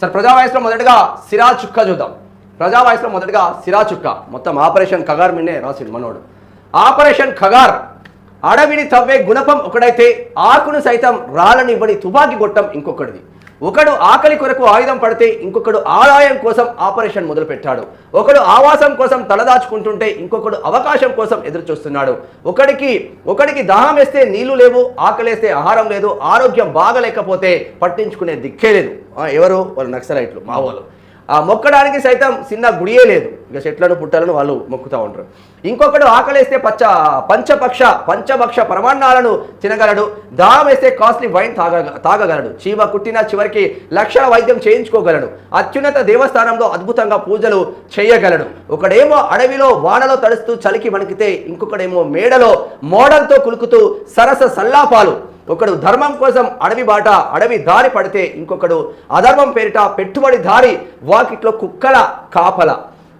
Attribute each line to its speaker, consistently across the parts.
Speaker 1: Sir ప్రజావాయిస్లో మొదటగా సిరా చుక్క చూద్దాం. ప్రజావాయిస్లో మొదటగా సిరా చుక్క. మొత్తం ఆపరేషన్ ఖగార్ మిన్నే రాసిండు మనోడు. ఆపరేషన్ ఖగార్. అడవిని తవ్వే గుణపం ఒకడైతే ఆకును సైతం రాళ్ళనివ్వని తుపాకీ గొట్టం ఇంకొకటిది ఒకడు ఆకలి కొరకు ఆయుధం పడితే ఇంకొకడు ఆదాయం కోసం ఆపరేషన్ మొదలుపెట్టాడు. ఒకడు ఆవాసం కోసం తలదాచుకుంటుంటే ఇంకొకడు అవకాశం కోసం ఎదురు చూస్తున్నాడు ఒకడికి ఒకడికి దాహం వేస్తే నీళ్ళు లేవు ఆకలేస్తే ఆహారం లేదు ఆరోగ్యం బాగలేకపోతే పట్టించుకునే దిక్కే లేదు. ఎవరు? వాళ్ళు నక్సలైట్లు మావోలు. ఆ మొక్కడానికి సైతం చిన్న గుడియే లేదు. ఇక చెట్లను పుట్టలను వాళ్ళు మొక్కుతూ ఉంటారు ఇంకొకడు ఆకలేస్తే పచ్చ పంచపక్ష పంచభక్ష ప్రమాణాలను తినగలడు. దాహం వేస్తే కాస్ట్లీ వైన్ తాగ తాగగలడు. చీమ కుట్టిన చివరికి లక్షల వైద్యం చేయించుకోగలడు. అత్యున్నత దేవస్థానంలో అద్భుతంగా పూజలు చేయగలడు. ఒకడేమో అడవిలో వానలో తడుస్తూ చలికి వణికితే ఇంకొకడేమో మేడలో మోడల్తో కులుకుతూ సరస సల్లాపాలు ఒకడు ధర్మం కోసం అడవి బాట అడవి దారి పడితే ఇంకొకడు అధర్మం పేరిట పెట్టుబడి దారి వాకిట్లో కుక్కల కాపల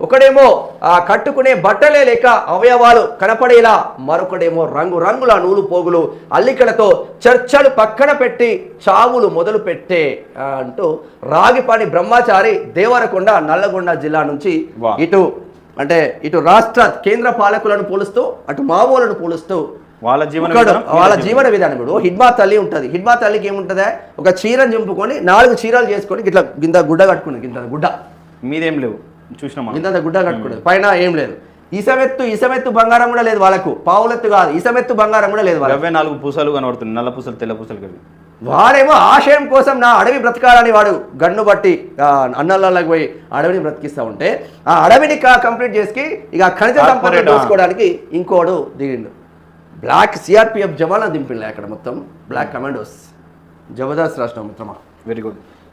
Speaker 1: ఒకడేమో ఆ కట్టుకునే బట్టలే లేక అవయవాలు కనపడేలా మరొకడేమో రంగు రంగుల నూలు పోగులు అల్లికలతో చర్చలు పక్కన పెట్టి చావులు మొదలు పెట్టే అంటూ రాగిపాని బ్రహ్మచారి దేవరకొండ నల్లగొండ జిల్లా నుంచి. ఇటు అంటే ఇటు రాష్ట్ర కేంద్ర పాలకులను పోలుస్తూ అటు మావోలను పోలుస్తూ
Speaker 2: వాళ్ళ జీవన
Speaker 1: వాళ్ళ జీవన విధానం ఇప్పుడు హిడ్మా తల్లి ఉంటుంది. హిడ్మా తల్లికి ఏముంటుందా? ఒక చీరను చింపుకొని నాలుగు చీరలు చేసుకొని ఇట్లా గింత గుడ్డ కట్టుకున్నది గింత గుడ్డ.
Speaker 2: మీదేం లేవు చూసినా
Speaker 1: గింత గుడ్డ కట్టుకున్నది పైన ఏం లేదు. ఇసమెత్తు ఇసమెత్తు బంగారం కూడా లేదు వాళ్ళకు. పావులెత్తు కాదు ఇసమెత్తు బంగారం కూడా లేదు వాళ్ళకు.
Speaker 2: నాలుగు పూసలు కనబడుతుంది నల్ల పూసలు తెల్ల పూసలు కలిపి
Speaker 1: వాడేమో ఆశయం కోసం నా అడవి బ్రతకాలని వాడు గన్ను బట్టి ఆ, అన్నలకి పోయి అడవిని బ్రతికిస్తా ఉంటే ఆ అడవిని కంప్లీట్ చేసి ఇక ఖనిజ సంపద. దోసుకోవడానికి ఇంకోడు దిగిండు. బ్లాక్ సిఆర్పిఎఫ్ జవాన్ దింపిలే అక్కడ మొత్తం. Black commandos. జబర్దస్త్ రాష్ట్రం మిత్రమా
Speaker 2: వెరీ గుడ్